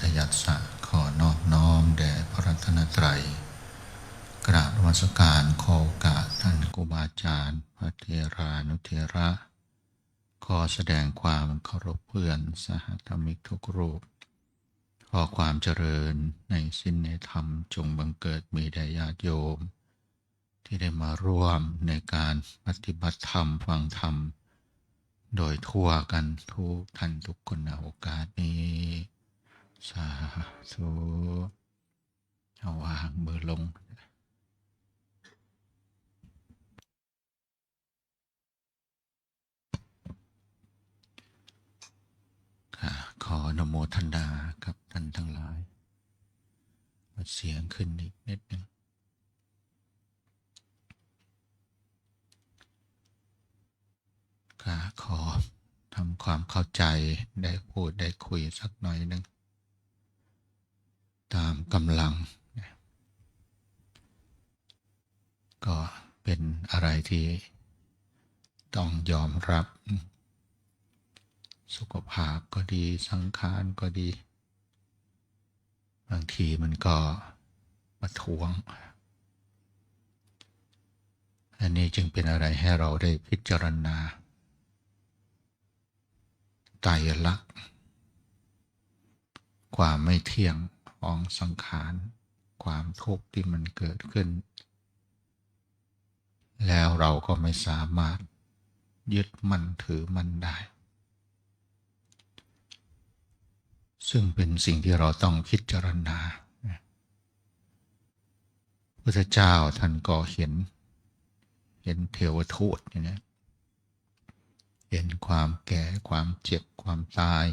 ทยัสสะขอนอบน้อมแด่พระรัตนตรัย กราบนมัสการขอโอกาสท่านครูบาอาจารย์ พระเทรานุเทระ ขอแสดงความเคารพเพื่อนสหธรรมิกทุกรูป ขอความเจริญในสิ้นในธรรมจงบังเกิดมีแด่ญาติโยม ที่ได้มาร่วมในการปฏิบัติธรรมฟังธรรมโดยทั่วกันทุกท่านทุกคนในโอกาสนี้ สาธุเอาวางมือลงค่ะขออนโมทนากับท่านทั้งหลายมาเสียงขึ้นอีกนิดหนึ่งค่ะขอทำความเข้าใจได้พูดได้คุยสักหน่อยหนึ่ง กำลัง ก็เป็นอะไรที่ต้องยอมรับ สุขภาพก็ดีสังขารก็ดี บางทีมันก็ประท้วง อันนี้จึงเป็นอะไรให้เราได้พิจารณาไตรลักษณ์ความไม่เที่ยง ของสังขารความทุกข์ที่มันเกิดขึ้น แล้วเราก็ไม่สามารถยึดมั่นถือมั่นได้ ซึ่งเป็นสิ่งที่เราต้องพิจารณาพระเจ้าท่านก็เห็น เห็นเทวทูตอย่างนี้เห็นความแก่ความเจ็บความตาย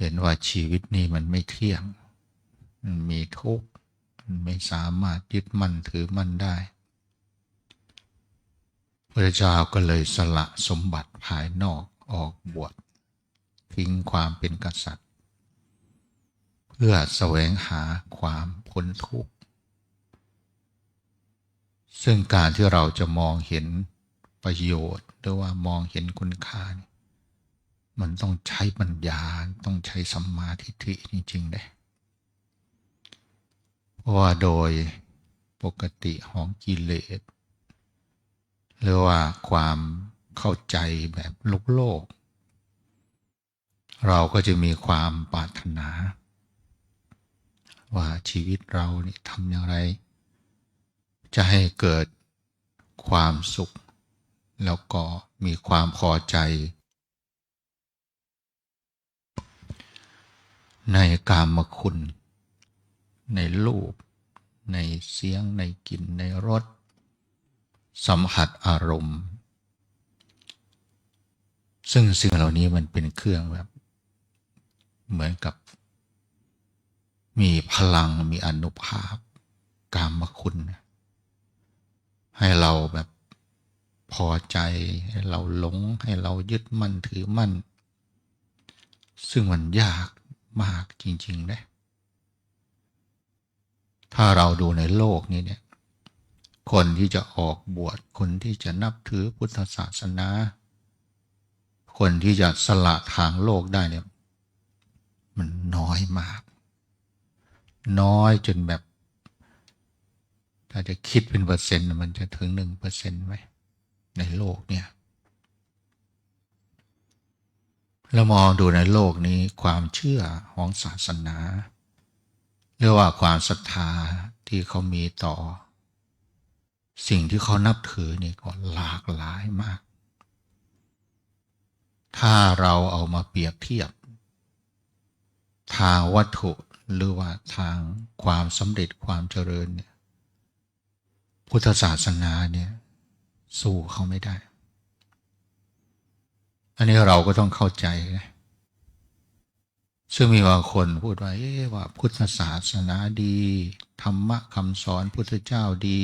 เห็นว่าชีวิตนี้มันไม่เที่ยง มันมีทุกข์มันไม่สามารถยึดมั่นถือมั่นได้พระเจ้าก็เลยสละสมบัติภายนอกออกบวชทิ้งความเป็นกษัตริย์ เพื่อแสวงหาความพ้นทุกข์ ซึ่งการที่เราจะมองเห็นประโยชน์ หรือว่ามองเห็นคุณค่านี่ มันต้องใช้ปัญญาต้องใช้สัมมาทิฏฐิจริงๆเลยเพราะว่าโดยปกติของกิเลสหรือว่าความเข้าใจแบบโลกโลก เราก็จะมีความปรารถนา ว่าชีวิตเรานี่ทำอย่างไร จะให้เกิดความสุข แล้วก็มีความพอใจ ในกามคุณ ในรูป ในเสียง ในกลิ่น ในรส สัมผัสอารมณ์ ซึ่งสิ่งเหล่านี้มันเป็นเครื่องแบบ เหมือนกับ มีพลัง มีอนุภาพ กามคุณ ให้เราแบบพอใจ ให้เราหลง ให้เรายึดมั่นถือมั่น ซึ่งมันยาก มากจริงๆนะถ้าเราดูในโลกนี้เนี่ย คนที่จะออกบวช คนที่จะนับถือพุทธศาสนา คนที่จะสละทางโลกได้เนี่ย มันน้อยมาก น้อยจนแบบ ถ้าจะคิดเป็นเปอร์เซ็นต์มันจะถึงหนึ่งเปอร์เซ็นต์ไหมในโลกเนี่ย เรามองดูในโลกนี้ความเชื่อของศาสนาเรียกว่าความศรัทธาที่เขามีต่อ สิ่งที่เขานับถือนี่ก็หลากหลายมาก ถ้าเราเอามาเปรียบเทียบ ทางวัตถุหรือว่าทางความสำเร็จความเจริญเนี่ยพุทธศาสนาเนี่ยสู้เขาไม่ได้ อันนี้เราก็ต้องเข้าใจนะซึ่งมีบางคนพูดว่าเอ๊ะว่าพุทธศาสนาดี ธรรมะคำสอนพุทธเจ้าดี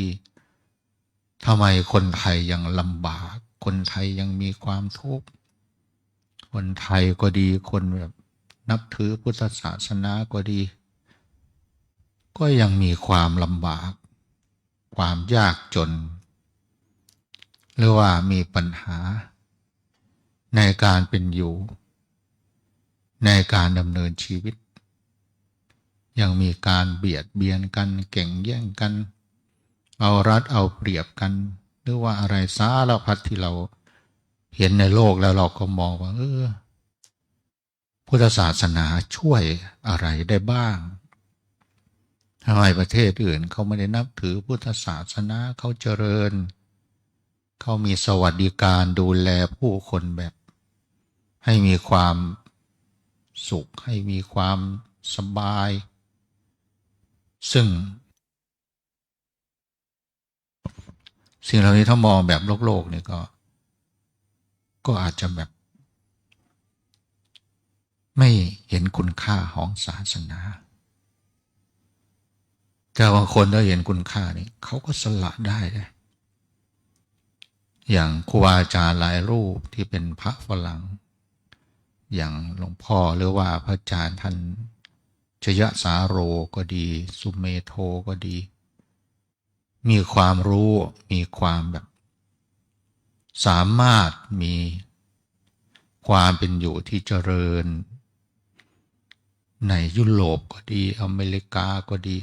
ทำไมคนไทยยังลำบาก คนไทยยังมีความทุกข์ คนไทยก็ดี คนแบบนับถือพุทธศาสนาก็ดี ก็ยังมีความลำบาก ความยากจน หรือว่ามีปัญหา ในการเป็นอยู่ ในการดำเนินชีวิต ยังมีการเบียดเบียนกันเก่งแย่งกัน เอารัดเอาเปรียบกัน หรือว่าอะไรสารพัดที่เราเห็นในโลกแล้วเราก็มองว่า เออ พุทธศาสนาช่วยอะไรได้บ้างทำไมประเทศอื่นเขาไม่ได้นับถือพุทธศาสนาเขาเจริญ เขามีสวัสดิการดูแลผู้คนแบบ ให้มีความสุข ให้มีความสบาย ซึ่ง สิ่งเหล่านี้ถ้ามองแบบโลกโลกเนี่ยก็ ก็อาจจะแบบ ไม่เห็นคุณค่าของศาสนาแต่บางคนถ้าเห็นคุณค่านี่เขาก็สละได้เลยอย่างครูบาอาจารย์หลายรูปที่เป็นพระฝรั่ง อย่างหลวงพ่อหรือว่าพระอาจารย์ท่านชยสาโรก็ดี สุเมโทก็ดี มีความรู้มีความแบบ สามารถมีความเป็นอยู่ที่เจริญ ในยุโรปก็ดี อเมริกาก็ดี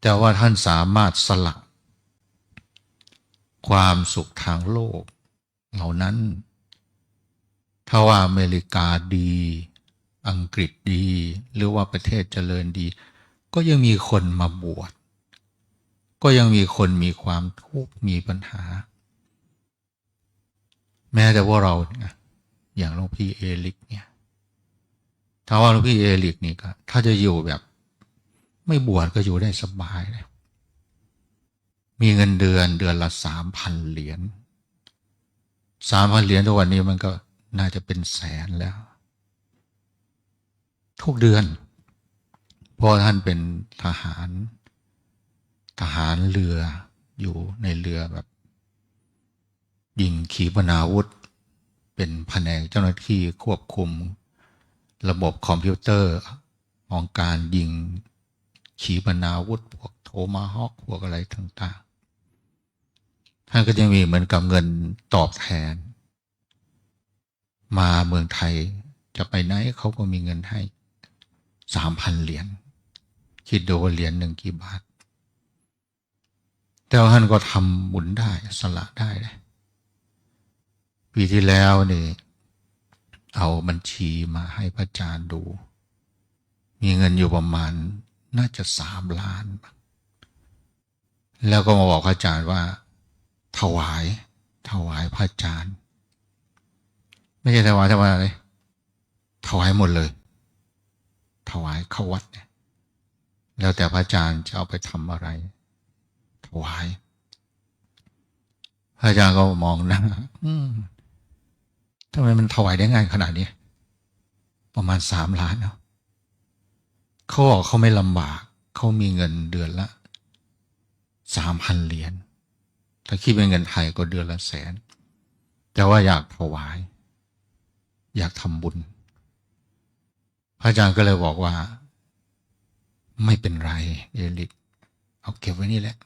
แต่ว่าท่านสามารถสลักความสุขทางโลก เหล่านั้น ถ้าว่าอเมริกาดี อังกฤษดี หรือว่าประเทศเจริญดี ก็ยังมีคนมาบวช ก็ยังมีคนมีความทุกข์มีปัญหา แม้แต่ว่าเราเนี่ยอย่างหลวงพี่เอลิกเนี่ยถ้าว่าหลวงพี่เอลิกนี่ก็ถ้าจะอยู่แบบ ไม่บวชก็อยู่ได้สบายเลยมีเงินเดือนเดือนละสามพันเหรียญสามพันเหรียญทุกวันนี้มันก็ น่าจะเป็นแสนแล้ว ทุกเดือนพราะท่านเป็นทหาร ทหารเรืออยู่ในเรือแบบ ยิงขีปนาวุธ เป็นแผนกเจ้าหน้าที่ควบคุม ระบบคอมพิวเตอร์ของการยิงขีปนาวุธพวกโทมาฮอกพวกอะไรต่างๆ ท่านก็จะมีเหมือนกับเงินตอบแทน มาเมืองไทยจะไปไหนเขาก็มีเงินให้สามพันเหรียญคิดดูเหรียญหนึ่งกี่บาท แต่ว่าท่านก็ทำบุญได้สละได้เลยปีที่แล้วนี่เอาบัญชีมาให้พระอาจารย์ดู มีเงินอยู่ประมาณน่าจะสามล้าน แล้วก็มาบอกพระอาจารย์ว่า ถวาย ถวายพระอาจารย์ ไม่ใช่ถวายถวายอะไรถวายหมดเลย ถวายเข้าวัดเนี่ยแล้วแต่พระอาจารย์จะเอาไปทำอะไร ถวาย พระอาจารย์ก็มองหนะอืมทำไมมันถวายได้ง่ายขนาดนี้ ประมาณสามล้านเนาะเขาบอกเขาไม่ลำบาก เขามีเงินเดือนละสามพันเหรียญถ้าคิดเป็นเงินไทยก็เดือนละแสน แต่ว่าอยากถวาย อยากทำบุญ พระอาจารย์ก็เลยบอกว่า ไม่เป็นไร เอลิก เอาเก็บไว้นี่แหละ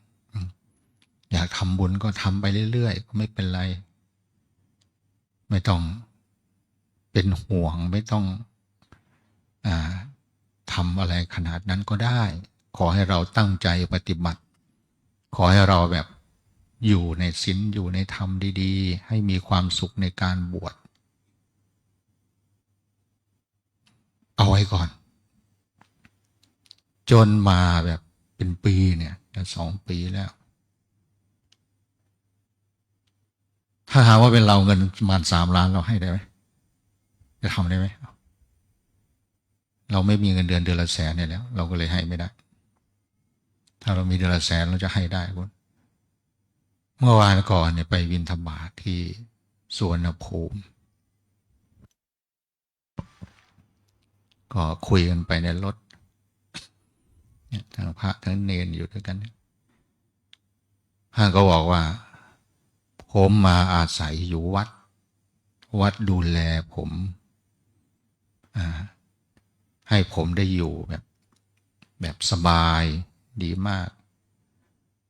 อยากทำบุญก็ทำไปเรื่อยๆก็ไม่เป็นไร ไม่ต้องเป็นห่วงไม่ต้องอทำอะไรขนาดนั้นก็ได้ ขอให้เราตั้งใจปฏิบัติ ขอให้เราแบบอยู่ในศีลอยู่ในธรรมดี ๆ ให้มีความสุขในการบวช เอาไว้ก่อน จนมาแบบเป็นปีเนี่ยสองปีแล้ว ถ้าถามว่าเป็นเราเงินประมาณสามล้านเราให้ได้ไหมจะทำได้ไหมเราไม่มีเงินเดือนเดือนละแสนเนี่ยแล้ว เราก็เลยให้ไม่ได้ ถ้าเรามีเดือนละแสนเราจะให้ได้คุณเมื่อวานก่อนเนี่ยไปวินธบาตทที่สวนภูมิ ก็คุยกันไปในรถทั้งพระทั้งเนนอยู่ด้วยกันพระก็บอกว่า ผมมาอาศัยอยู่วัด วัดดูแลผมให้ผมได้อยู่แบบ แบบสบายดีมาก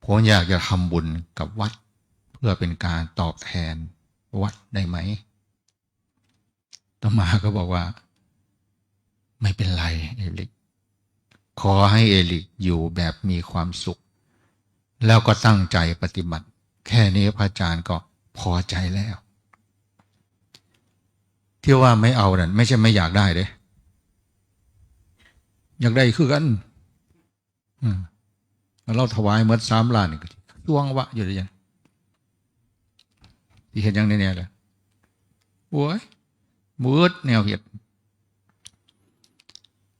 ผมอยากจะทำบุญกับวัด เพื่อเป็นการตอบแทนวัดได้ไหมต่อมาก็บอกว่า ไม่เป็นไรเอลิก ขอให้เอลิกอยู่แบบมีความสุข แล้วก็ตั้งใจปฏิบัติ แค่นี้พระอาจารย์ก็พอใจแล้ว ที่ว่าไม่เอานั่นไม่ใช่ไม่อยากได้เด้อยากได้คือกันเราถวายเมื่อสามล้านนี่ก็ช่วงวะอยู่เลยยังที่เห็นยังแน่ๆเลยโอ้ยมืดแนวเห็ด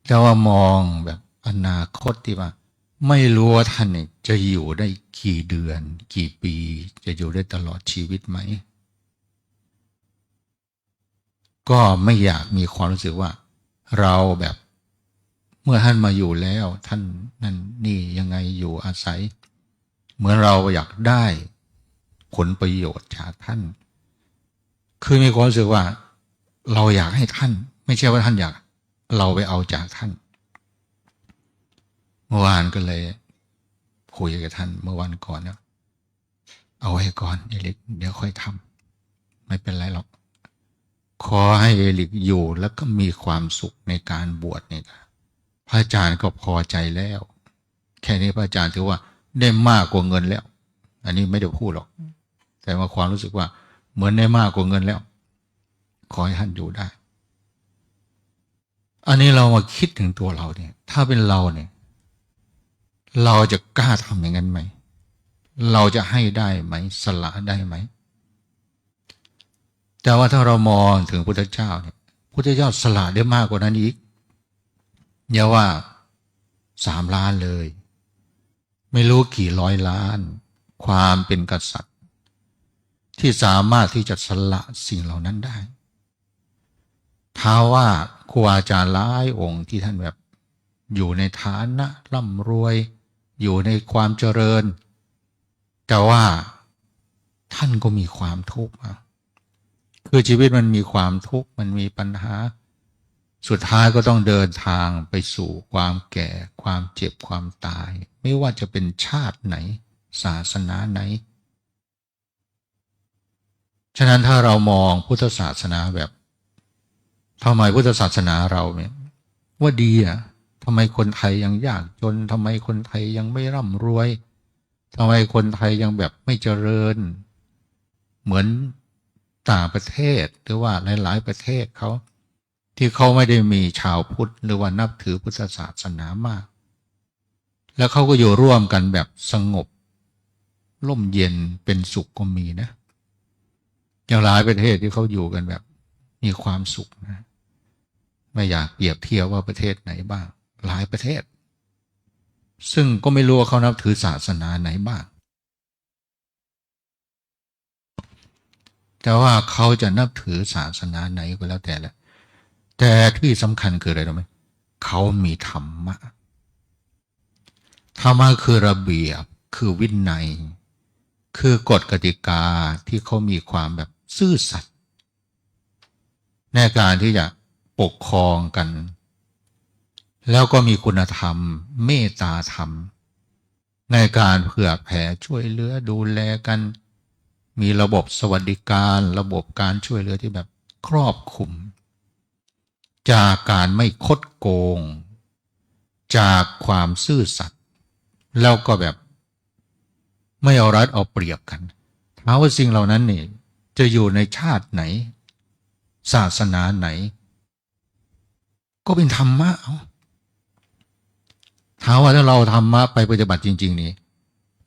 แต่ว่ามองแบบอนาคตที่ว่า ไม่รู้ว่าท่านจะอยู่ได้กี่เดือน กี่ปี จะอยู่ได้ตลอดชีวิตไหม ก็ไม่อยากมีความรู้สึกว่า เราแบบ เมื่อท่านมาอยู่แล้ว ท่านนั่นนี่ยังไงอยู่อาศัย เหมือนเราอยากได้ผลประโยชน์จากท่าน คือมีความรู้สึกว่า เราอยากให้ท่าน ไม่ใช่ว่าท่านอยาก เราไปเอาจากท่าน เมื่อวานก็เลยคุยกับท่าน เมื่อวันก่อนเนี่ยเอาไว้ก่อนเอลิก เดี๋ยวค่อยทำไม่เป็นไรหรอก ขอให้เอลิกอยู่แล้วก็มีความสุขในการบวชนี่ยพระอาจารย์ก็พอใจแล้ว แค่นี้พระอาจารย์ถือว่าได้มากกว่าเงินแล้ว อันนี้ไม่ได้พูดหรอก แต่ว่าความรู้สึกว่า เหมือนได้มากกว่าเงินแล้ว ขอให้ท่านอยู่ได้ อันนี้เรามาคิดถึงตัวเราเนี่ย ถ้าเป็นเราเนี่ย เราจะกล้าทำอย่างนั้นไหม เราจะให้ได้ไหม สละได้ไหม แต่ว่าถ้าเรามองถึงพุทธเจ้าเนี่ยพุทธเจ้าสละได้มากกว่านั้นอีกอย่าว่าสามล้านเลย ไม่รู้กี่ร้อยล้าน ความเป็นกษัตริย์ ที่สามารถที่จะสละสิ่งเหล่านั้นได้ท้าว่า ครูอาจารย์หลายองค์ที่ท่านแบบอยู่ในฐานะร่ำรวย อยู่ในความเจริญ แต่ว่าท่านก็มีความทุกข์คือชีวิตมันมีความทุกข์มันมีปัญหา สุดท้ายก็ต้องเดินทางไปสู่ความแก่ ความเจ็บความตาย ไม่ว่าจะเป็นชาติไหน ศาสนาไหน ฉะนั้นถ้าเรามองพุทธศาสนาแบบ ทำไมพุทธศาสนาเราเนี่ยว่าดีอะทำไมคนไทยยังยากจนทำไมคนไทยยังไม่ร่ำรวยทำไมคนไทยยังแบบไม่เจริญ เหมือนต่างประเทศหรือว่าหลาย ๆ ประเทศเขาที่เขาไม่ได้มีชาวพุทธหรือว่านับถือพุทธศาสนามาก แล้วเขาก็อยู่ร่วมกันแบบสงบ ร่มเย็นเป็นสุขก็มีนะอย่างหลายประเทศที่เขาอยู่กันแบบมีความสุขนะ ไม่อยากเปรียบเทียบว่าประเทศไหนบ้าง หลายประเทศ ซึ่งก็ไม่รู้ว่าเขานับถือศาสนาไหนบ้าง แต่ว่าเขาจะนับถือศาสนาไหนก็แล้วแต่และแต่ที่สำคัญคืออะไรรู้ไหมเขามีธรรมะ ธรรมะคือระเบียบ คือวินัย คือกฎกติกาที่เขามีความแบบซื่อสัตย์ในการที่จะ ปกครองกัน แล้วก็มีคุณธรรม เมตตาธรรม ในการเผื่อแผ่ช่วยเหลือดูแลกัน มีระบบสวัสดิการ ระบบการช่วยเหลือที่แบบครอบคลุม จากการไม่คดโกง จากความซื่อสัตย์แล้วก็แบบไม่เอารัดเอาเปรียบกันถามว่าสิ่งเหล่านั้นนี่จะอยู่ในชาติไหน ศาสนาไหน ก็เป็นธรรมะเอาถามว่าถ้าเราธรรมะไปปฏิบัติจริง ๆ นี่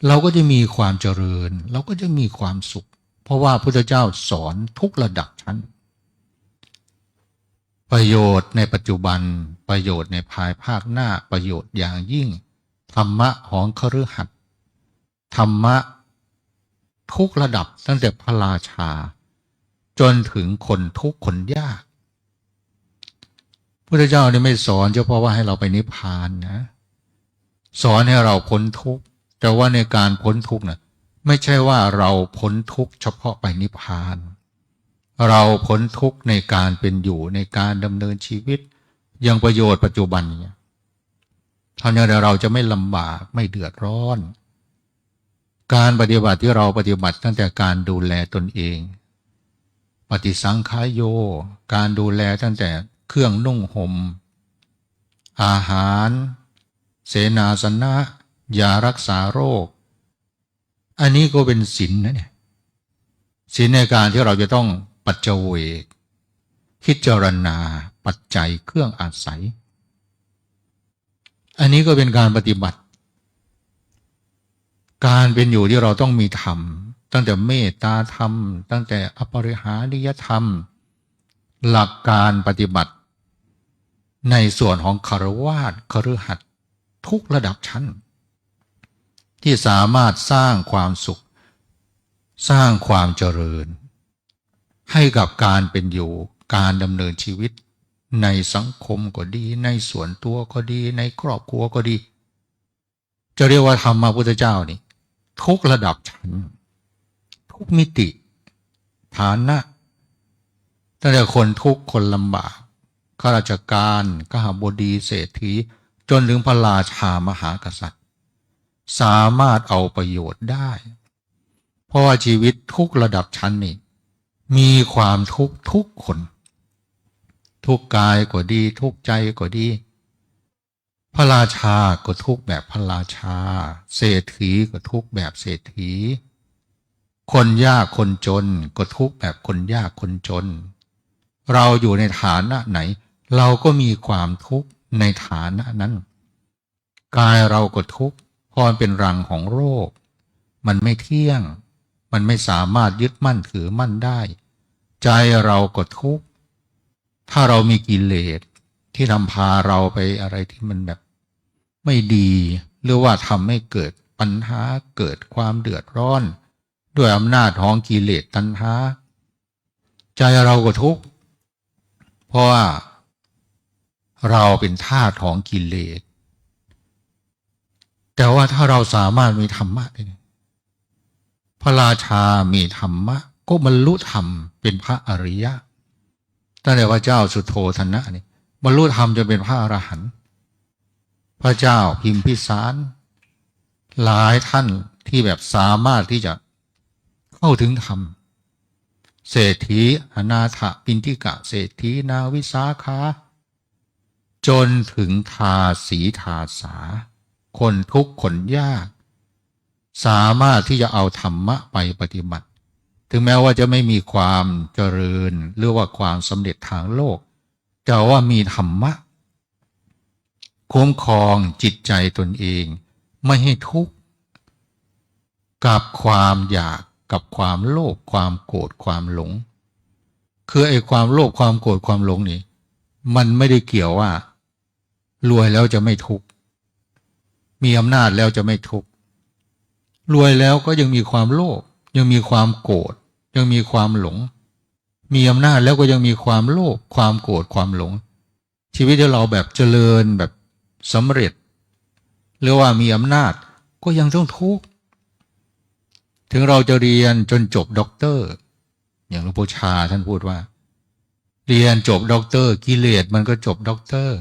เราก็จะมีความเจริญ เราก็จะมีความสุข เพราะว่าพุทธเจ้าสอนทุกระดับชั้น ประโยชน์ในปัจจุบันประโยชน์ในภายภาคหน้าประโยชน์อย่างยิ่ง ธรรมะของคฤหัสถ์ธรรมะทุกระดับตั้งแต่พระราชา จนถึงคนทุกคนยาก พุทธเจ้าเนี่ยไม่สอนเฉพาะว่าให้เราไปนิพพานนะ สอนให้เราพ้นทุกข์แต่ว่าในการพ้นทุกข์นะไม่ใช่ว่าเราพ้นทุกข์เฉพาะไปนิพพาน เราพ้นทุกข์ในการเป็นอยู่ในการดำเนินชีวิตยังประโยชน์ปัจจุบันเนี่ยเท่านี้เราจะไม่ลำบากไม่เดือดร้อน การปฏิบัติที่เราปฏิบัติตั้งแต่การดูแลตนเอง ปฏิสังขายโย การดูแลตั้งแต่ เครื่องนุ่งหม่ม อาหาร เสนาสนะยารักษาโรค อันนี้ก็เป็นศีลนะเนี่ยศีลในการที่เราจะต้องปัจเจเวกพิจารณาปัจจัยเครื่องอาศัย อันนี้ก็เป็นการปฏิบัติ การเป็นอยู่ที่เราต้องมีธรรม ตั้งแต่เมตตาธรรม ตั้งแต่อปริหาริยธรรม หลักการปฏิบัติ ในส่วนของคารวาสคฤหัสทุกระดับชั้น ที่สามารถสร้างความสุข สร้างความเจริญ ให้กับการเป็นอยู่การดำเนินชีวิต ในสังคมก็ดี ในส่วนตัวก็ดี ในครอบครัวก็ดี จะเรียกว่าธรรมพระพุทธเจ้านี่ ทุกระดับชั้น ทุกมิติ ฐานะตั้งแต่คนทุกคนลำบาก ข้าราชการข้าบดีเศรษฐีจนถึงพระราชามหากษัตริย์ สามารถเอาประโยชน์ได้ เพราะว่าชีวิตทุกระดับชั้นนี่มีความทุกข์ทุกคน ทุกกายก็ดี ทุกใจก็ดี พระราชาก็ทุกแบบพระราชา เศรษฐีก็ทุกแบบเศรษฐี คนยากคนจนก็ทุกแบบคนยากคนจน เราอยู่ในฐานะไหน เราก็มีความทุกข์ในฐานะนั้น กายเราก็ทุกข์เพราะเป็นรังของโรค มันไม่เที่ยง มันไม่สามารถยึดมั่นถือมั่นได้ ใจเราก็ทุกข์ถ้าเรามีกิเลสที่นำพาเราไปอะไรที่มันแบบ ไม่ดี หรือว่าทำให้เกิดปัญหาเกิดความเดือดร้อน ด้วยอำนาจของกิเลสตัณหา ใจเราก็ทุกข์เพราะว่า เราเป็นทาสของกิเลส แต่ว่าถ้าเราสามารถมีธรรมะได้พระราชามีธรรมะ ก็บรรลุธรรมเป็นพระอริยะตั้งแต่พระเจ้าสุโธธนะนี่บรรลุธรรมจะเป็นพระอรหันต์พระเจ้าพิมพิสาร หลายท่านที่แบบสามารถที่จะเข้าถึงธรรมเศรษฐีอนาถปินทิกะ เศรษฐีนาวิสาขา จนถึงทาสีทาสา คนทุกข์คนยาก สามารถที่จะเอาธรรมะไปปฏิบัติ ถึงแม้ว่าจะไม่มีความเจริญ หรือว่าความสำเร็จทางโลก แต่ว่ามีธรรมะคุ้มครองจิตใจตนเอง ไม่ให้ทุกข์ กับความอยากกับความโลภความโกรธความหลง คือไอ้ความโลภความโกรธความหลงนี่มันไม่ได้เกี่ยวว่า รวยแล้วจะไม่ทุกข์มีอำนาจแล้วจะไม่ทุกข์รวยแล้วก็ยังมีความโลภยังมีความโกรธยังมีความหลง มีอำนาจแล้วก็ยังมีความโลภความโกรธความหลง ชีวิตเราแบบเจริญแบบสำเร็จ หรือว่ามีอำนาจก็ยังต้องทุกข์ถึงเราจะเรียนจนจบด็อกเตอร์ อย่างหลวงพ่อชาท่านพูดว่า เรียนจบด็อกเตอร์กิเลสมันก็จบด็อกเตอร์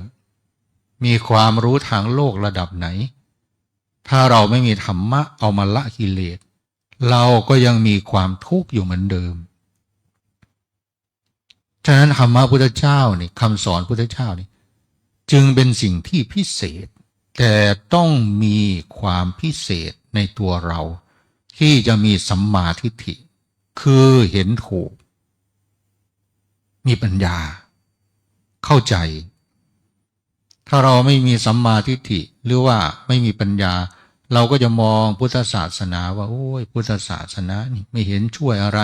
มีความรู้ทางโลกระดับไหน ถ้าเราไม่มีธรรมะเอามาละกิเลส เราก็ยังมีความทุกข์อยู่เหมือนเดิม ฉะนั้นธรรมะพุทธเจ้านี่คำสอนพุทธเจ้านี่จึงเป็นสิ่งที่พิเศษ แต่ต้องมีความพิเศษในตัวเรา ที่จะมีสัมมาทิฏฐิ คือเห็นถูก มีปัญญา เข้าใจ ถ้าเราไม่มีสัมมาทิฏฐิหรือว่าไม่มีปัญญา เราก็จะมองพุทธศาสนาว่า โอ้ยพุทธศาสนานี่ไม่เห็นช่วยอะไร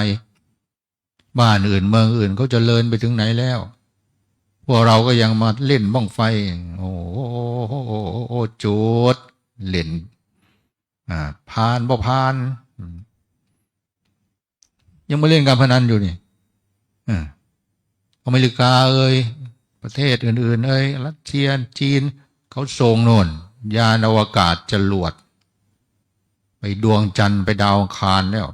บ้านอื่นเมืองอื่นเขาจเจริญไปถึงไหนแล้ว พวกเราก็ยังมาเล่นบ้องไฟ โอ้โหโอ้จูดเล่นอ่าพานบ่พาน ยังมาเล่นการพนันอยู่นี่อ่าอเมริกาเอ้ย ประเทศอื่น ๆ เอ้ยรัสเซียจีน เขาส่งโน่น ยานอวกาศจรวด ไปดวงจันทร์ไปดาวคารแล้ว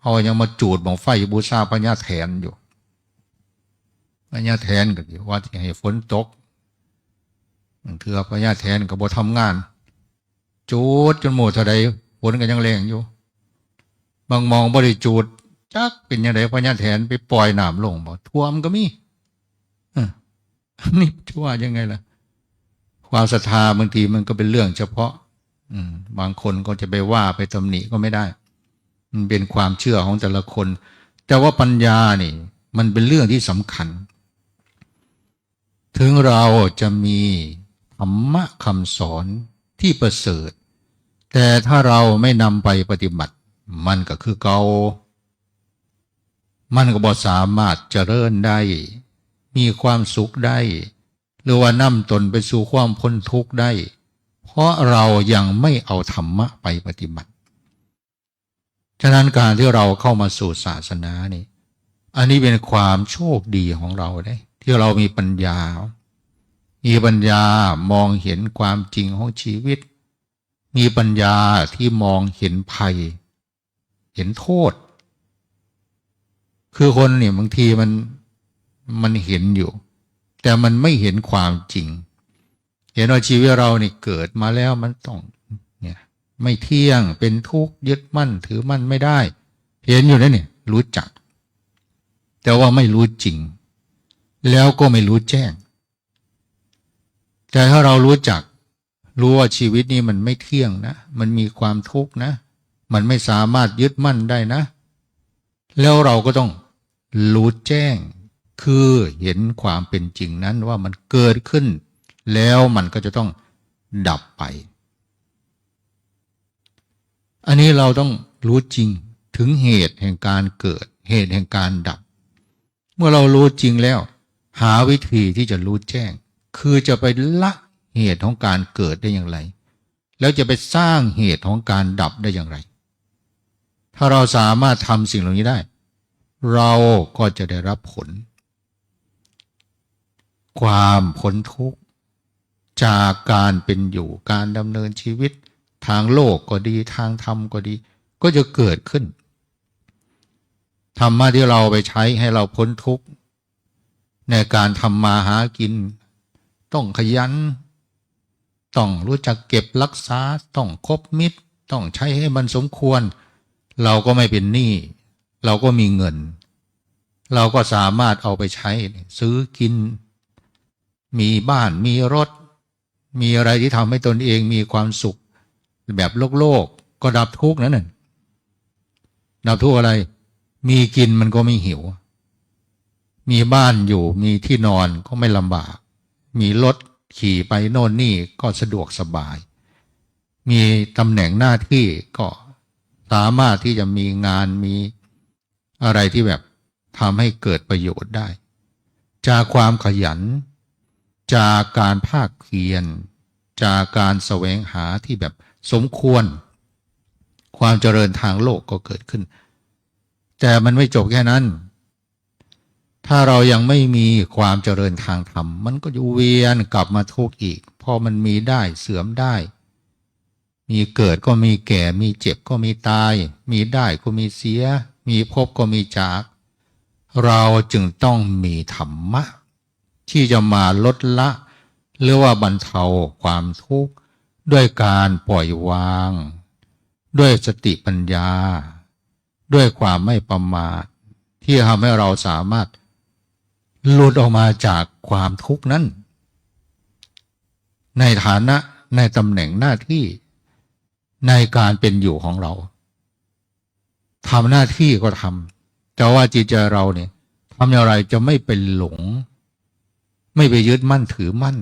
เขายังมาจูดบังไฟบูชาพญาแทนอยู่พญาแทนก็ว่าที่ให้ฝนตกเถื่อพญาแทนก็บ่ทำงาน จูดจนหมดเท่าใดฝนก็ยังแรงอยู่ บางมองบริจูดจักเป็นยังไงพญาแทนไปปล่อยน้ำลงบ่ท่วมก็มี นี่จะว่ายังไงล่ะ ความศรัทธาบางทีมันก็เป็นเรื่องเฉพาะ อืม บางคนก็จะไปว่าไปตำหนิก็ไม่ได้ มันเป็นความเชื่อของแต่ละคน แต่ว่าปัญญานี่ มันเป็นเรื่องที่สำคัญ ถึงเราจะมีธรรมะคำสอนที่ประเสริฐ แต่ถ้าเราไม่นำไปปฏิบัติ มันก็คือเกามันก็บ่สามารถเจริญได้ มีความสุขได้ หรือว่านำตนไปสู่ความพ้นทุกข์ได้ เพราะเรายังไม่เอาธรรมะไปปฏิบัติ ฉะนั้นการที่เราเข้ามาสู่ศาสนานี่ อันนี้เป็นความโชคดีของเราได้ ที่เรามีปัญญา มีปัญญามองเห็นความจริงของชีวิต มีปัญญาที่มองเห็นภัย เห็นโทษ คือคนเนี่ยบางทีมัน มันเห็นอยู่ แต่มันไม่เห็นความจริง เห็นว่าชีวิตเราเนี่ยเกิดมาแล้วมันต้องเนี่ยไม่เที่ยงเป็นทุกข์ยึดมั่นถือมั่นไม่ได้ เห็นอยู่นั่นเนี่ยรู้จัก แต่ว่าไม่รู้จริง แล้วก็ไม่รู้แจ้ง แต่ถ้าเรารู้จักรู้ว่าชีวิตนี้มันไม่เที่ยงนะ มันมีความทุกข์นะ มันไม่สามารถยึดมั่นได้นะ แล้วเราก็ต้องรู้แจ้ง คือเห็นความเป็นจริงนั้นว่ามันเกิดขึ้น แล้วมันก็จะต้องดับไป อันนี้เราต้องรู้จริงถึงเหตุแห่งการเกิด เหตุแห่งการดับ เมื่อเรารู้จริงแล้ว หาวิธีที่จะรู้แจ้ง คือจะไปละเหตุของการเกิดได้อย่างไร แล้วจะไปสร้างเหตุของการดับได้อย่างไร ถ้าเราสามารถทำสิ่งเหล่านี้ได้ เราก็จะได้รับผล ความพ้นทุกข์จากการเป็นอยู่การดำเนินชีวิต ทางโลกก็ดีทางธรรมก็ดี ก็จะเกิดขึ้นธรรมะที่เราไปใช้ให้เราพ้นทุกข์ในการทำมาหากิน ต้องขยัน ต้องรู้จักเก็บรักษาต้องคบมิตร ต้องใช้ให้มันสมควร เราก็ไม่เป็นหนี้เราก็มีเงิน เราก็สามารถเอาไปใช้ซื้อกิน มีบ้านมีรถ มีอะไรที่ทำให้ตนเองมีความสุข แบบโลกโลกก็ดับทุกข์นั่นน่ะดับทุกข์อะไร มีกินมันก็ไม่หิว มีบ้านอยู่มีที่นอนก็ไม่ลำบาก มีรถขี่ไปโน่นนี่ก็สะดวกสบาย มีตำแหน่งหน้าที่ก็สามารถที่จะมีงานมีอะไรที่แบบทำให้เกิดประโยชน์ได้ จากความขยัน จากการภาคเพียรจากการแสวงหาที่แบบสมควร ความเจริญทางโลกก็เกิดขึ้น แต่มันไม่จบแค่นั้น ถ้าเรายังไม่มีความเจริญทางธรรม มันก็จะเวียนกลับมาทุกข์อีก พอมันมีได้เสื่อมได้ มีเกิดก็มีแก่ มีเจ็บก็มีตาย มีได้ก็มีเสีย มีพบก็มีจาก เราจึงต้องมีธรรมะ ที่จะมาลดละ หรือว่าบรรเทาความทุกข์ ด้วยการปล่อยวาง ด้วยสติปัญญา ด้วยความไม่ประมาท ที่ทำให้เราสามารถหลุดออกมาจากความทุกข์นั้น ในฐานะในตำแหน่งหน้าที่ในการเป็นอยู่ของเราทำหน้าที่ก็ทำแต่ว่าจิตใจเราเนี่ยทำอย่างไรจะไม่เป็นหลง ไม่ไปยึดมั่นถือมั่น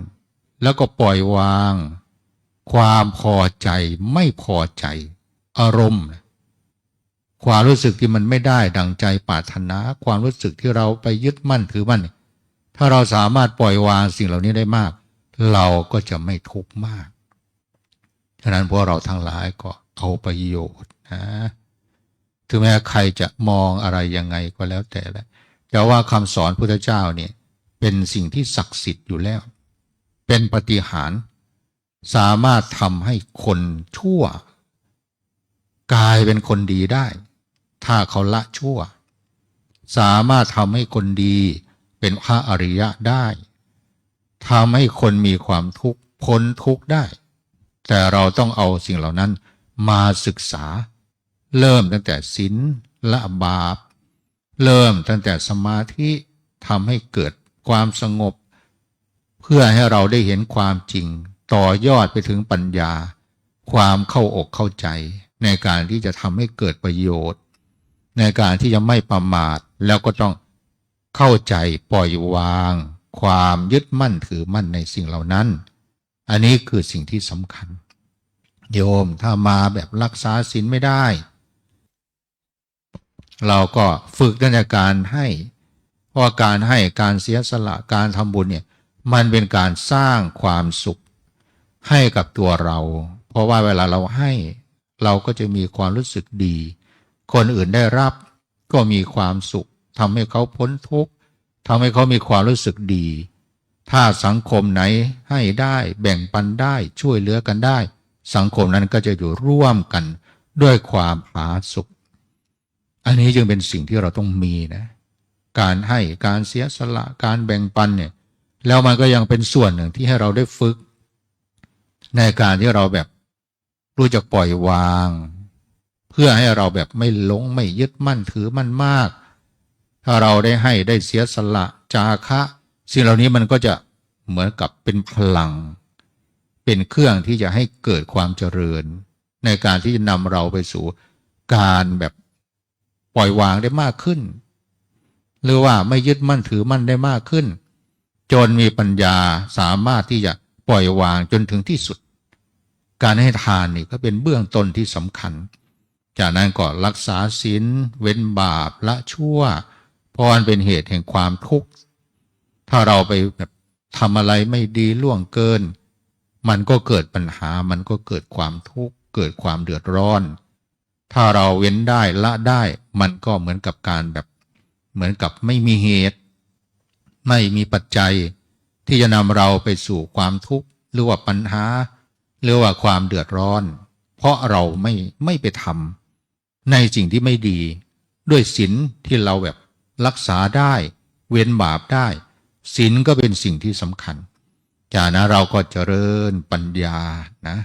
แล้วก็ปล่อยวาง ความพอใจไม่พอใจ อารมณ์ ความรู้สึกที่มันไม่ได้ดังใจปรารถนา ความรู้สึกที่เราไปยึดมั่นถือมั่น ถ้าเราสามารถปล่อยวางสิ่งเหล่านี้ได้มาก เราก็จะไม่ทุกข์มาก ฉะนั้นพวกเราทั้งหลายก็เอาประโยชน์นะถึงแม้ใครจะมองอะไรยังไงก็แล้วแต่ละแต่ว่าคำสอนพุทธเจ้าเนี่ย เป็นสิ่งที่ศักดิ์สิทธิ์อยู่แล้ว เป็นปฏิหาร สามารถทำให้คนชั่ว กลายเป็นคนดีได้ ถ้าเขาละชั่ว สามารถทำให้คนดีเป็นพระอริยะได้ทำให้คนมีความทุกข์พ้นทุกข์ได้ แต่เราต้องเอาสิ่งเหล่านั้นมาศึกษา เริ่มตั้งแต่ศีลละบาป เริ่มตั้งแต่สมาธิทำให้เกิด ความสงบ เพื่อให้เราได้เห็นความจริง ต่อยอดไปถึงปัญญา ความเข้าอกเข้าใจ ในการที่จะทำให้เกิดประโยชน์ ในการที่จะไม่ประมาทแล้วก็ต้องเข้าใจปล่อยวาง ความยึดมั่นถือมั่นในสิ่งเหล่านั้น อันนี้คือสิ่งที่สำคัญ โยมถ้ามาแบบรักษาศีลไม่ได้ เราก็ฝึกตั้งแต่การให้ ราะการให้การเสียสละการทำบุญเนี่ยมันเป็นการสร้างความสุขให้กับตัวเรา เพราะว่าเวลาเราให้เราก็จะมีความรู้สึกดี คนอื่นได้รับก็มีความสุขทำให้เขาพ้นทุกข์ทำให้เขามีความรู้สึกดี ถ้าสังคมไหนให้ได้แบ่งปันได้ช่วยเหลือกันได้ สังคมนั้นก็จะอยู่ร่วมกันด้วยความผาสุข อันนี้จึงเป็นสิ่งที่เราต้องมีนะ การให้การเสียสละการแบ่งปันเนี่ยแล้วมันก็ยังเป็นส่วนหนึ่งที่ให้เราได้ฝึก ในการที่เราแบบรู้จักปล่อยวาง เพื่อให้เราแบบไม่หลงไม่ยึดมั่นถือมั่นมาก ถ้าเราได้ให้ได้เสียสละจาคะสิ่งเหล่านี้มันก็จะเหมือนกับเป็นพลัง เป็นเครื่องที่จะให้เกิดความเจริญ ในการที่จะนำเราไปสู่การแบบปล่อยวางได้มากขึ้น หรือว่าไม่ยึดมั่นถือมั่นได้มากขึ้น จนมีปัญญาสามารถที่จะปล่อยวางจนถึงที่สุด การให้ทานนี่ก็เป็นเบื้องต้นที่สำคัญ จากนั้นก็รักษาศีลเว้นบาปละชั่วเพราะมันเป็นเหตุแห่งความทุกข์ถ้าเราไปแบบทำอะไรไม่ดีล่วงเกิน มันก็เกิดปัญหามันก็เกิดความทุกข์เกิดความเดือดร้อน ถ้าเราเว้นได้ละได้มันก็เหมือนกับการแบบ เหมือนกับไม่มีเหตุ ไม่มีปัจจัย ที่จะนำเราไปสู่ความทุกข์หรือว่าปัญหา หรือว่าความเดือดร้อน เพราะเราไม่ไม่ไปทำในสิ่งที่ไม่ดี ด้วยศีลที่เราแบบรักษาได้ เว้นบาปได้ศีลก็เป็นสิ่งที่สำคัญ จากนั้นเราก็เจริญปัญญานะ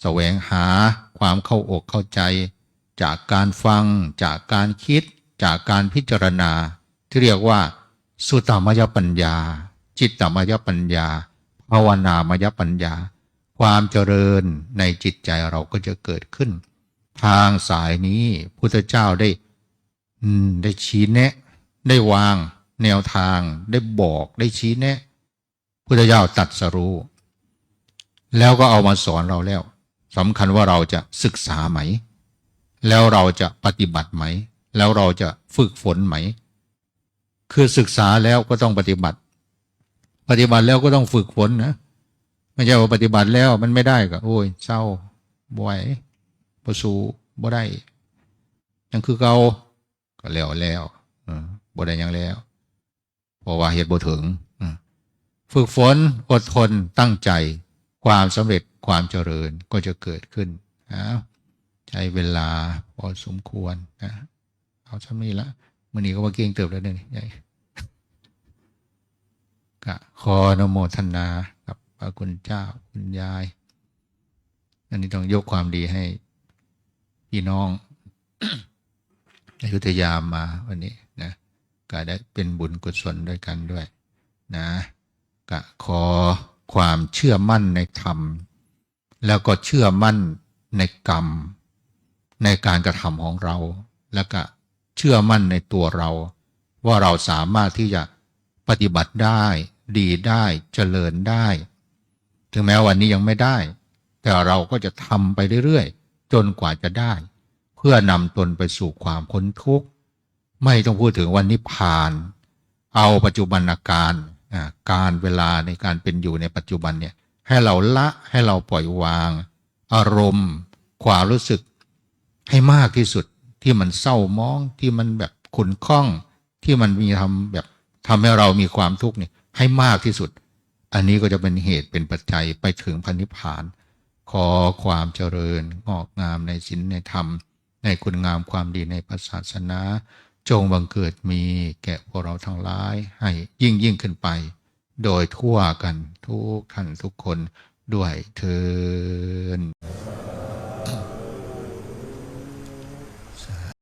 แสวงหาความเข้าอกเข้าใจ จากการฟังจากการคิด จากการพิจารณาที่เรียกว่า สุตตมยปัญญา จิตตมยปัญญา ภาวนามยปัญญา ความเจริญในจิตใจเราก็จะเกิดขึ้น ทางสายนี้พุทธเจ้าได้ได้ชี้แนะ ได้วาง แนวทางได้บอกได้ชี้แนะพุทธเจ้าตัดสรู้แล้วก็เอามาสอนเราแล้วสำคัญว่าเราจะศึกษาไหม แล้วเราจะปฏิบัติไหม แล้วเราจะฝึกฝนไหม คือศึกษาแล้วก็ต้องปฏิบัติ ปฏิบัติแล้วก็ต้องฝึกฝนนะไม่ใช่ว่าปฏิบัติแล้วมันไม่ได้ก็โอ้ยเศร้าบ่ไหวประสูบ่ได้ยังคือเก่าก็แล้วแล้วบ่ได้ยังแล้วเพราะว่าเหตุบ่ถึงฝึกฝนอดทนตั้งใจ ความสำเร็จความเจริญก็จะเกิดขึ้นนะใช้เวลาพอสมควรนะ เอาชั้นี้ละมื่อนี้ก็มาเก่งเติบแล้วเนี่ยใหญ่ก็ขออนโมทนากับพระคุณเจ้าคุณยาย อันนี้ต้องยกความดีให้พี่น้องอยุธยามาวันนี้นะก็ได้เป็นบุญกุศลด้วยกันด้วย นะก็ขอความเชื่อมั่นในธรรม แล้วก็เชื่อมั่นในกรรม ในการกระทำของเรา แล้วก็ เชื่อมั่นในตัวเรา ว่าเราสามารถที่จะปฏิบัติได้ ดีได้เจริญได้ ถึงแม้วันนี้ยังไม่ได้ แต่เราก็จะทำไปเรื่อยๆ จนกว่าจะได้ เพื่อนำตนไปสู่ความพ้นทุกข์ ไม่ต้องพูดถึงวันนิพพาน เอาปัจจุบันอาการการเวลาในการเป็นอยู่ในปัจจุบันเนี่ยให้เราละให้เราปล่อยวาง อารมณ์ ความรู้สึกให้มากที่สุด ที่มันเศร้ามองที่มันแบบขุนข้อง ที่มันมีทำแบบทำให้เรามีความทุกข์เนี่ยให้มากที่สุด อันนี้ก็จะเป็นเหตุเป็นปัจจัยไปถึงพันิพพาน ขอความเจริญงอกงามในศีลในธรรม ในคุณงามความดีในพระศาสนา จงบังเกิดมีแก่พวกเราทั้งหลาย ให้ยิ่งยิ่งขึ้นไป โดยทั่วกันทุกท่านทุกคนด้วยเทิน